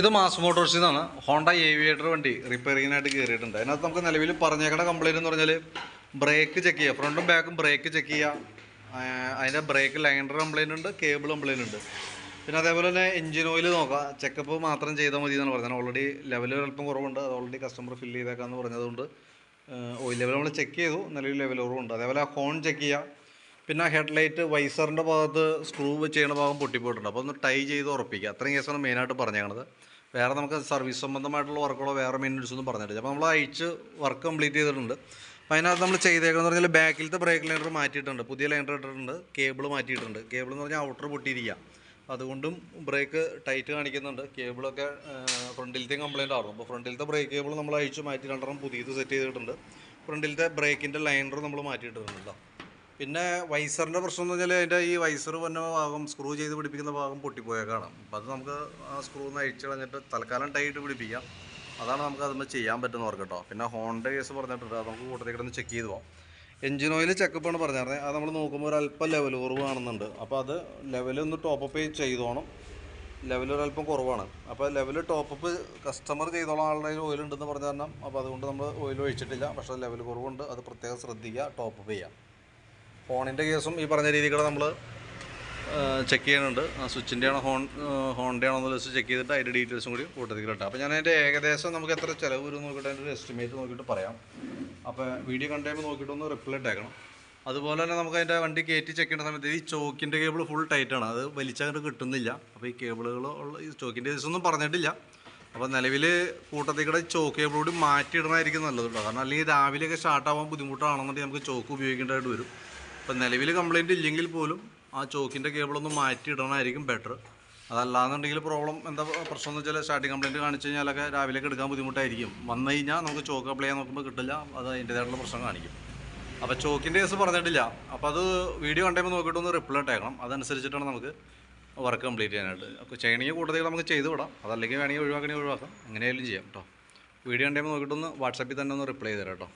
ഇത് മാസ് മോട്ടോഴ്സിൽ നിന്നാണ് Honda aviator വണ്ടി റിപ്പയറിങ്ങിനായിട്ട് കയറിയിട്ടുണ്ട് അതിനകത്ത് നമുക്ക് നിലവിൽ പറഞ്ഞേക്കണ കംപ്ലൈന്റ് എന്ന് പറഞ്ഞാൽ ബ്രേക്ക് ചെക്ക് ചെയ്യുക ഫ്രണ്ടും ബാക്കും ബ്രേക്ക് ചെക്ക് ചെയ്യുക അതിന്റെ ബ്രേക്ക് ലൈനർ കംപ്ലൈന്റ് ഉണ്ട് കേബിൾ കംപ്ലൈന്റ് ഉണ്ട്. പിന്നെ അതേപോലെ തന്നെ എഞ്ചിൻ ഓയിൽ നോക്കുക ചെക്കപ്പ് മാത്രം ചെയ്താൽ മതി എന്നാണ് പറഞ്ഞത്. ഓൾറെഡി ലെവൽ അല്പം കുറവുണ്ട്. അത് ഓൾറെഡി കസ്റ്റമർ ഫില്ല് ചെയ്തേക്കാന്ന് പറഞ്ഞതുകൊണ്ട് ഓയിൽ ലെവൽ നമ്മൾ ചെക്ക് ചെയ്തു. നിലവിൽ ലെവൽ കുറവുണ്ട്. അതേപോലെ ഹോൺ ചെക്ക് ചെയ്യുക പിന്നെ ഹെഡ്ലൈറ്റ് വൈസറിന്റെ ഭാഗത്ത് സ്ക്രൂ ചെയ്യുന്ന ഭാഗം പൊട്ടിപ്പോയിട്ടുണ്ട്. അപ്പോൾ ഒന്ന് ടൈ ചെയ്ത് ഉറപ്പിക്കുക. അത്രയും കേസാണ് മെയിനായിട്ട് പറഞ്ഞേക്കണത്. വേറെ നമുക്ക് സർവീസ് സംബന്ധമായിട്ടുള്ള വർക്കുകളോ വേറെ മെയിന്റെനൻസ് ഒന്നും പറഞ്ഞിട്ടില്ല. അപ്പോൾ നമ്മൾ അയച്ച് വർക്ക് കംപ്ലീറ്റ് ചെയ്തിട്ടുണ്ട്. അപ്പോൾ അതിനകത്ത് നമ്മൾ ചെയ്തേക്കുന്നത് പറഞ്ഞാൽ ബാക്കിലത്തെ ബ്രേക്ക് ലൈനർ മാറ്റിയിട്ടുണ്ട്. പുതിയ ലൈനർ ഇട്ടിട്ടുണ്ട്. കേബിൾ മാറ്റിയിട്ടുണ്ട്. കേബിൾ എന്ന് പറഞ്ഞാൽ ഔട്ടർ പൊട്ടിയിരിക്കുക അതുകൊണ്ടും ബ്രേക്ക് ടൈറ്റ് കാണിക്കുന്നുണ്ട്. കേബിളൊക്കെ ഫ്രണ്ടിലത്തെ കംപ്ലയിന്റ് ആയിരുന്നു. അപ്പോൾ ഫ്രണ്ടിലത്തെ ബ്രേക്ക് കേബിൾ നമ്മൾ അഴിച്ച് മാറ്റി രണ്ടെണ്ണം പുതിയത് സെറ്റ് ചെയ്തിട്ടുണ്ട്. ഫ്രണ്ടിലത്തെ ബ്രേക്കിന്റെ ലൈനർ നമ്മൾ മാറ്റിയിട്ടുണ്ട് കേട്ടോ പിന്നെ വൈസറിന്റെ പ്രശ്നം എന്ന് വെച്ചാൽ അതിന്റെ ഈ വൈസർ വന്ന ഭാഗം സ്ക്രൂ ചെയ്ത് പിടിപ്പിക്കുന്ന ഭാഗം പൊട്ടിപ്പോയേക്കാണ് അപ്പം അത് നമുക്ക് ആ സ്ക്രൂ ഒന്ന് അഴിച്ച് കളഞ്ഞിട്ട് തൽക്കാലം ടൈറ്റ് പിടിപ്പിക്കാം. അതാണ് നമുക്ക് അതിന് ചെയ്യാൻ പറ്റുന്ന ഓർക്കട്ടോ കേട്ടോ പിന്നെ ഹോണ്ട കേസ് പറഞ്ഞിട്ടുണ്ട്. അത് നമുക്ക് കൂട്ടത്തിൽ കിടന്ന് ചെക്ക് ചെയ്ത് പോകാം എഞ്ചിൻ ഓയിൽ ചെക്കപ്പ് ആണ് പറഞ്ഞത് അത് നമ്മൾ നോക്കുമ്പോൾ ഒരു അല്പം ലെവൽ കുറവ് കാണുന്നുണ്ട്. അപ്പോൾ അത് ലെവൽ ഒന്ന് ടോപ്പപ്പ് ചെയ്തോണം. ലെവൽ ഒരല്പം കുറവാണ്. അപ്പോൾ ലെവൽ ടോപ്പപ്പ് കസ്റ്റമർ ചെയ്തോളം ആളുടെ ഓയിൽ ഉണ്ടെന്ന് പറഞ്ഞ കാരണം അപ്പോൾ അതുകൊണ്ട് നമ്മൾ ഓയിൽ ഒഴിച്ചിട്ടില്ല. പക്ഷേ ലെവൽ കുറവുണ്ട്. അത് പ്രത്യേകം ശ്രദ്ധിക്കുക ടോപ്പപ്പ് ചെയ്യാം. ഫോണിന്റെ കേസും ഈ പറഞ്ഞ രീതിയിൽ നമ്മൾ ചെക്ക് ചെയ്യുന്നുണ്ട്. സ്വിച്ചിന്റെ ആണോ ഹോൺ ഹോണിന്റെ ആണോ എന്ന് ചെക്ക് ചെയ്തിട്ട് അതിന്റെ ഡീറ്റെയിൽസും കൂടി കൂട്ടത്തിൽ കിട്ടാം അപ്പോൾ ഞാൻ അതിന്റെ ഏകദേശം നമുക്ക് എത്ര ചിലവ് വരും നോക്കിയിട്ട് അതിന്റെ ഒരു എസ്റ്റിമേറ്റ് നോക്കിയിട്ട് പറയാം. അപ്പോൾ വീഡിയോ കണ്ടുമ്പോൾ നോക്കിയിട്ടൊന്ന് റിപ്ലൈ ഇട്ടേക്കണം. അതുപോലെ തന്നെ നമുക്ക് അതിന്റെ വണ്ടി കയറ്റി ചെക്ക് ചെയ്യേണ്ട സമയത്ത് ഈ ചോക്കിന്റെ കേബിൾ ഫുൾ ടൈറ്റാണ് അത് വലിച്ചങ്ങോട്ട് കിട്ടുന്നില്ല. അപ്പോൾ ഈ കേബിളുകൾ ഉള്ള ഈ ചോക്കിന്റെ കേസൊന്നും പറഞ്ഞിട്ടില്ല. അപ്പോൾ നിലവിൽ കൂട്ടത്തിൽ കൂടെ ചോക്ക് കേബിൾ കൂടി മാറ്റിയിടണമായിരിക്കും നല്ലത് കാരണം അല്ലെങ്കിൽ രാവിലെയൊക്കെ സ്റ്റാർട്ടാവാൻ ബുദ്ധിമുട്ടാണെന്നുണ്ടെങ്കിൽ നമുക്ക് ചോക്ക് ഉപയോഗിക്കേണ്ടതായിട്ട് വരും. ഇപ്പം നിലവിൽ കംപ്ലൈന്റ് ഇല്ലെങ്കിൽ പോലും ആ ചോക്കിന്റെ കേബിളൊന്ന് മാറ്റി ഇടണമായിരിക്കും ബെറ്റർ അതല്ലാന്നുണ്ടെങ്കിൽ പ്രോബ്ലം എന്താ പ്രശ്നം എന്ന് വെച്ചാൽ സ്റ്റാർട്ടിങ് കംപ്ലൈന്റ് കാണിച്ചു കഴിഞ്ഞാലൊക്കെ രാവിലേക്ക് എടുക്കാൻ ബുദ്ധിമുട്ടായിരിക്കും. വന്നു കഴിഞ്ഞാൽ നമുക്ക് ചോക്ക് അപ്ലൈ ചെയ്യാൻ നോക്കുമ്പോൾ കിട്ടില്ല അത് അതിന്റേതായിട്ടുള്ള പ്രശ്നം കാണിക്കും. അപ്പോൾ ചോക്കിന്റെ കേസ് പറഞ്ഞിട്ടില്ല. അപ്പോൾ അത് വീഡിയോ കണ്ടുമ്പോൾ നോക്കിയിട്ട് ഒന്ന് റിപ്ലൈ ഇട്ടേക്കണം. അതനുസരിച്ചിട്ടാണ് നമുക്ക് വർക്ക് കംപ്ലീറ്റ് ചെയ്യാനായിട്ട്. അപ്പോൾ ചെയ്യണമെങ്കിൽ കൂടുതൽ നമുക്ക് ചെയ്ത് വിടാം. അതല്ലെങ്കിൽ വേണമെങ്കിൽ ഒഴിവാക്കണമെങ്കിൽ ഒഴിവാക്കാം. എങ്ങനെയായാലും ചെയ്യാം കേട്ടോ. വീഡിയോ കണ്ടുമ്പോൾ നോക്കിയിട്ടൊന്ന് വാട്സാപ്പിൽ തന്നെ ഒന്ന് റിപ്ലൈ ചെയ്ത് തരാം കേട്ടോ.